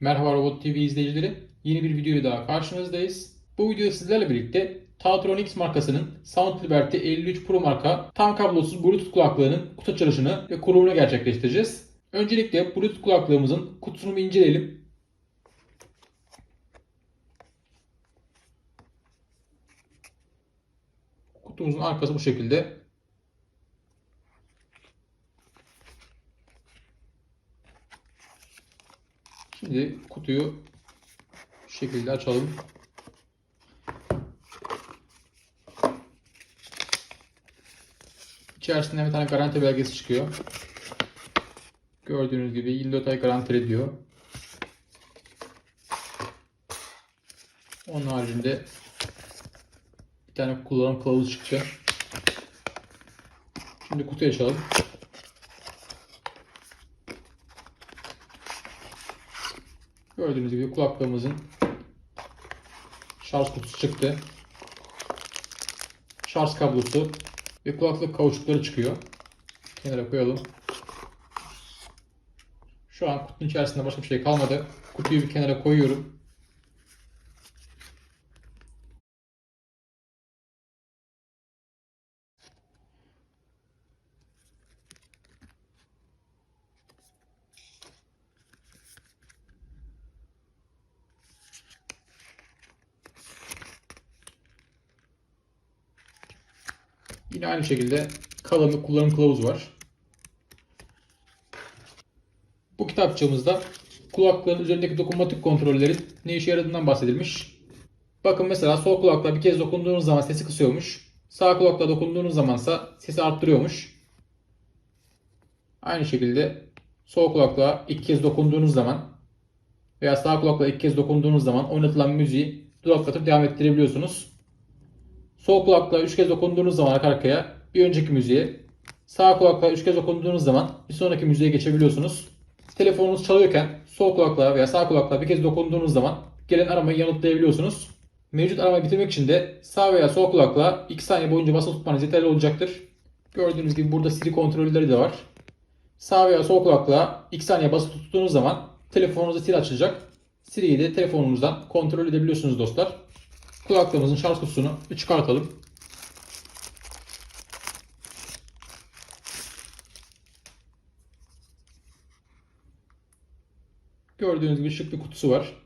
Merhaba Robot TV izleyicileri. Yeni bir videoya daha karşınızdayız. Bu videoda sizlerle birlikte Tautronix markasının Sound Liberty 53 Pro marka tam kablosuz Bluetooth kulaklığının kutu açılışını ve kurulumunu gerçekleştireceğiz. Öncelikle Bluetooth kulaklığımızın kutusunu bir inceleyelim. Kutumuzun arkası bu şekilde. Şimdi kutuyu şu şekilde açalım. İçerisinden bir tane garanti belgesi çıkıyor. Gördüğünüz gibi 24 ay garanti diyor. Onun haricinde bir tane kullanım kılavuzu çıktı. Şimdi kutuyu açalım. Gördüğünüz gibi kulaklığımızın şarj kutusu çıktı. Şarj kablosu ve kulaklık kauçukları çıkıyor. Kenara koyalım. Şu an kutunun içerisinde başka bir şey kalmadı. Kutuyu bir kenara koyuyorum. Yine aynı şekilde kalın bir kullanım kılavuzu var. Bu kitapçığımızda kulaklığın üzerindeki dokunmatik kontrollerin ne işe yaradığından bahsedilmiş. Bakın mesela sol kulaklığa bir kez dokunduğunuz zaman sesi kısıyormuş. Sağ kulaklığa dokunduğunuz zamansa sesi arttırıyormuş. Aynı şekilde sol kulaklığa iki kez dokunduğunuz zaman veya sağ kulaklığa iki kez dokunduğunuz zaman oynatılan müziği duraklatıp devam ettirebiliyorsunuz. Sol kulakla 3 kez dokunduğunuz zaman arka arkaya bir önceki müziğe, sağ kulakla 3 kez dokunduğunuz zaman bir sonraki müziğe geçebiliyorsunuz. Telefonunuz çalıyorken sol kulakla veya sağ kulakla bir kez dokunduğunuz zaman gelen aramayı yanıtlayabiliyorsunuz. Mevcut aramayı bitirmek için de sağ veya sol kulakla 2 saniye boyunca basılı tutmanız yeterli olacaktır. Gördüğünüz gibi burada Siri kontrolleri de var. Sağ veya sol kulakla 2 saniye basılı tuttuğunuz zaman telefonunuzda Siri açılacak. Siri'yi de telefonunuzdan kontrol edebiliyorsunuz dostlar. Kulaklığımızın şarj kutusunu çıkartalım. Gördüğünüz gibi şık bir kutusu var.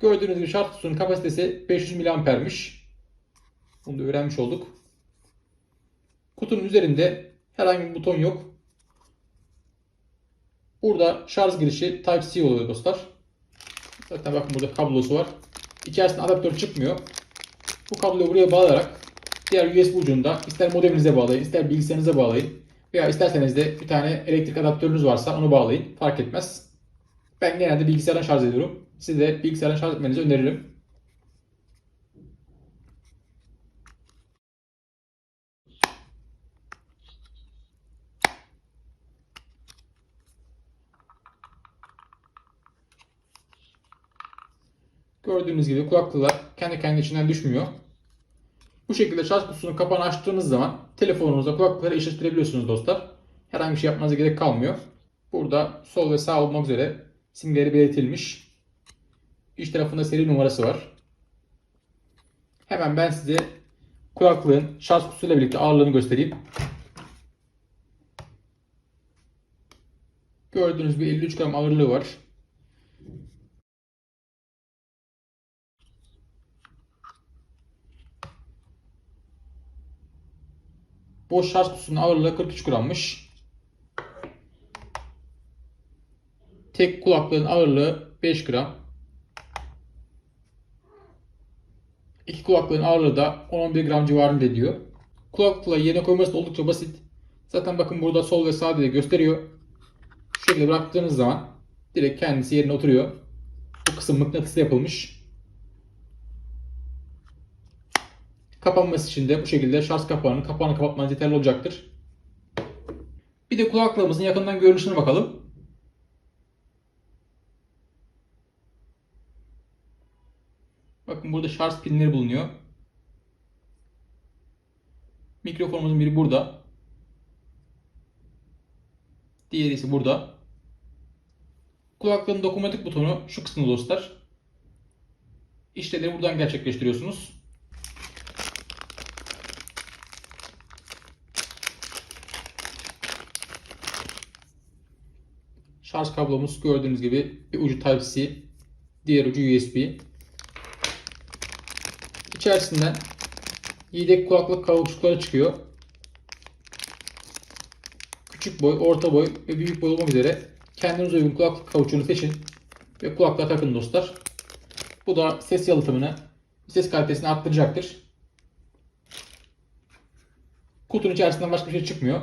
Gördüğünüz gibi şarj kutusunun kapasitesi 500 mAh'miş. Bunu da öğrenmiş olduk. Kutunun üzerinde herhangi bir buton yok. Burada şarj girişi Type-C oluyor dostlar. Zaten bakın burada kablosu var. İçerisinde adaptör çıkmıyor. Bu kabloyu buraya bağlayarak diğer USB ucunda ister modeminize bağlayın, ister bilgisayarınıza bağlayın veya isterseniz de bir tane elektrik adaptörünüz varsa onu bağlayın. Fark etmez. Ben genelde bilgisayardan şarj ediyorum. Size de bilgisayardan şarj etmenizi öneririm. Gördüğünüz gibi kulaklıklar kendi kendi içinden düşmüyor. Bu şekilde şarj kutusunun kapağını açtığınız zaman telefonunuzda kulaklıkları eşleştirebiliyorsunuz dostlar. Herhangi bir şey yapmanıza gerek kalmıyor. Burada sol ve sağ olmak üzere simgeleri belirtilmiş. İç tarafında seri numarası var. Hemen ben size kulaklığın şarj kutusuyla birlikte ağırlığını göstereyim. Gördüğünüz bir 53 gram ağırlığı var. Boş şarj kutusunun ağırlığı 43 grammış. Tek kulaklığın ağırlığı 5 gram. İki kulaklığın ağırlığı da 10-11 gram civarında ediyor. Kulaklıkla yerine koyması da oldukça basit. Zaten bakın burada sol ve sağ diye gösteriyor. Şu şekilde bıraktığınız zaman direkt kendisi yerine oturuyor. Bu kısım mıknatıslı yapılmış. Kapanması için de bu şekilde şarj kapağının kapağını kapatmanız yeterli olacaktır. Bir de kulaklığımızın yakından görünüşüne bakalım. Bakın burada şarj pinleri bulunuyor. Mikrofonumuzun biri burada. Diğeri ise burada. Kulaklığın dokunmatik butonu şu kısımda dostlar. İşlemleri buradan gerçekleştiriyorsunuz. Şarj kablomuz gördüğünüz gibi bir ucu Type-C, diğer ucu USB. İçerisinden yedek kulaklık kauçukları çıkıyor. Küçük boy, orta boy ve büyük boy olmak üzere kendinize uygun kulaklık kauçuğunu seçin ve kulaklığa takın dostlar. Bu da ses yalıtımını, ses kalitesini arttıracaktır. Kutunun içerisinden başka bir şey çıkmıyor.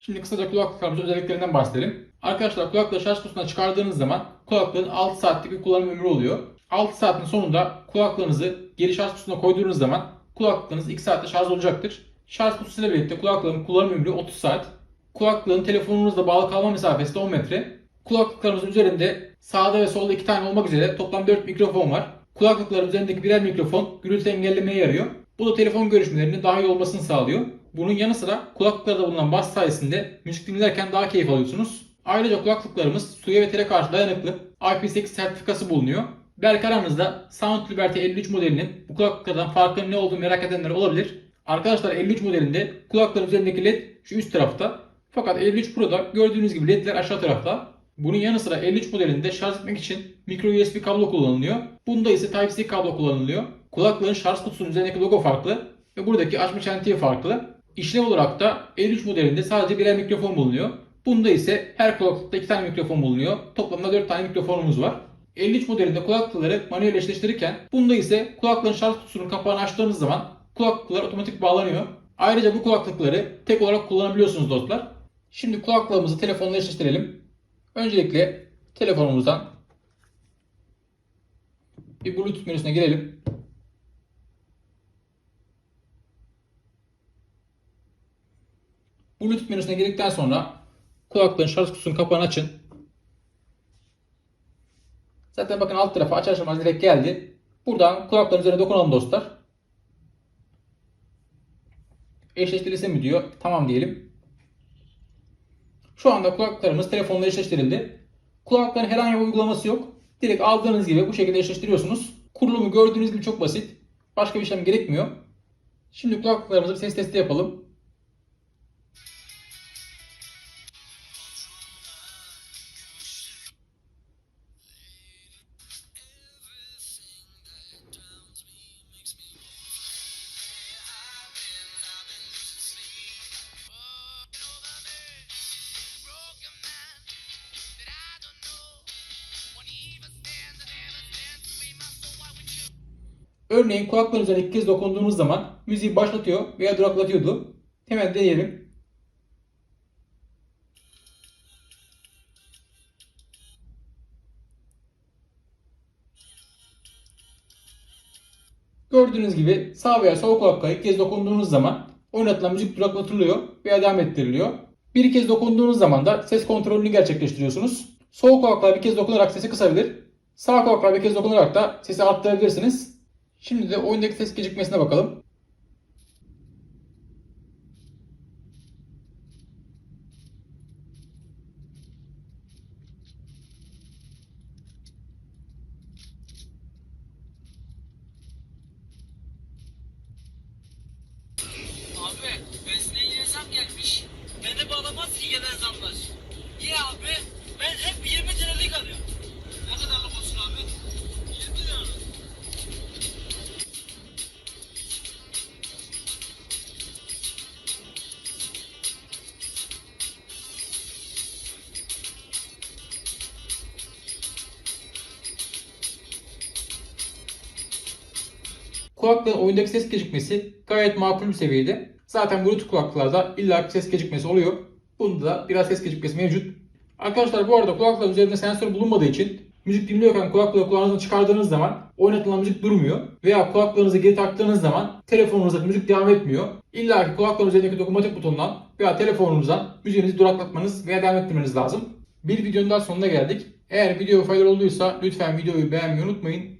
Şimdi kısaca kulaklıklarımızın özelliklerinden bahsedelim. Arkadaşlar kulaklığı şarj kutusuna çıkardığınız zaman kulaklığın 6 saatlik bir kullanım ömrü oluyor. 6 saatin sonunda kulaklığınızı geri şarj kutusuna koyduğunuz zaman kulaklığınız 2 saatte şarj olacaktır. Şarj kutusuyla birlikte kulaklığın kullanım ömrü 30 saat. Kulaklığın telefonunuzla bağlı kalma mesafesi de 10 metre. Kulaklıklarımızın üzerinde sağda ve solda 2 tane olmak üzere toplam 4 mikrofon var. Kulaklıkların üzerindeki birer mikrofon gürültü engellemeye yarıyor. Bu da telefon görüşmelerinin daha iyi olmasını sağlıyor. Bunun yanı sıra kulaklıklarda bulunan bas sayesinde müzik dinlerken daha keyif alıyorsunuz. Ayrıca kulaklıklarımız suya ve tere karşı dayanıklı IP8 sertifikası bulunuyor. Belki aranızda Sound Liberty 53 modelinin bu kulaklıklardan farkının ne olduğunu merak edenler olabilir. Arkadaşlar 53 modelinde kulakların üzerindeki led şu üst tarafta. Fakat 53 Pro'da gördüğünüz gibi ledler aşağı tarafta. Bunun yanı sıra 53 modelinde şarj etmek için micro USB kablo kullanılıyor. Bunda ise Type-C kablo kullanılıyor. Kulaklığın şarj kutusunun üzerindeki logo farklı ve buradaki açma çentiği farklı. İşlev olarak da 53 modelinde sadece birer mikrofon bulunuyor. Bunda ise her kulaklıkta 2 tane mikrofon bulunuyor. Toplamda 4 tane mikrofonumuz var. 53 modelinde kulaklıkları manuel eşleştirirken bunda ise kulaklığın şarj kutusunun kapağını açtığınız zaman kulaklıklar otomatik bağlanıyor. Ayrıca bu kulaklıkları tek olarak kullanabiliyorsunuz dostlar. Şimdi kulaklığımızı telefonla eşleştirelim. Öncelikle telefonumuzdan bir Bluetooth menüsüne girelim. Bluetooth menüsüne girdikten sonra kulaklığın şarj kutusunun kapağını açın. Zaten bakın alt tarafa açar açmaz direkt geldi. Buradan kulakların üzerine dokunalım dostlar. Eşleştirilse mi diyor. Tamam diyelim. Şu anda kulaklarımız telefonla eşleştirildi. Kulakların herhangi bir uygulaması yok. Direkt aldığınız gibi bu şekilde eşleştiriyorsunuz. Kurulumu gördüğünüz gibi çok basit. Başka bir işlem gerekmiyor. Şimdi kulaklıklarımızı bir ses testi yapalım. Örneğin kulakların üzerine ilk kez dokunduğunuz zaman müziği başlatıyor veya duraklatıyordu. Hemen deneyelim. Gördüğünüz gibi sağ veya sol kulaklığa ilk kez dokunduğunuz zaman oynatılan müzik duraklatılıyor veya devam ettiriliyor. Bir kez dokunduğunuz zaman da ses kontrolünü gerçekleştiriyorsunuz. Sol kulaklığa bir kez dokunarak sesi kısabilir. Sağ kulaklığa bir kez dokunarak da sesi arttırabilirsiniz. Şimdi de oyundaki ses gecikmesine bakalım. Abi benzine yine zam gelmiş. Beni bağlamaz ki gelen zamlar. Niye abi? Kulaklığın oyundaki ses gecikmesi gayet makul bir seviyede. Zaten Bluetooth kulaklıklarda illa ses gecikmesi oluyor. Bunda da biraz ses gecikmesi mevcut. Arkadaşlar bu arada kulaklığın üzerinde sensör bulunmadığı için müzik dinliyorken kulaklığı kulağınızdan çıkardığınız zaman oynatılan müzik durmuyor. Veya kulaklığınızı geri taktığınız zaman telefonunuzdaki müzik devam etmiyor. İlla ki kulaklığın üzerindeki dokunmatik butonundan veya telefonunuzdan müziğinizi duraklatmanız veya devam ettirmeniz lazım. Bir videonun daha sonuna geldik. Eğer video faydalı olduysa lütfen videoyu beğenmeyi unutmayın.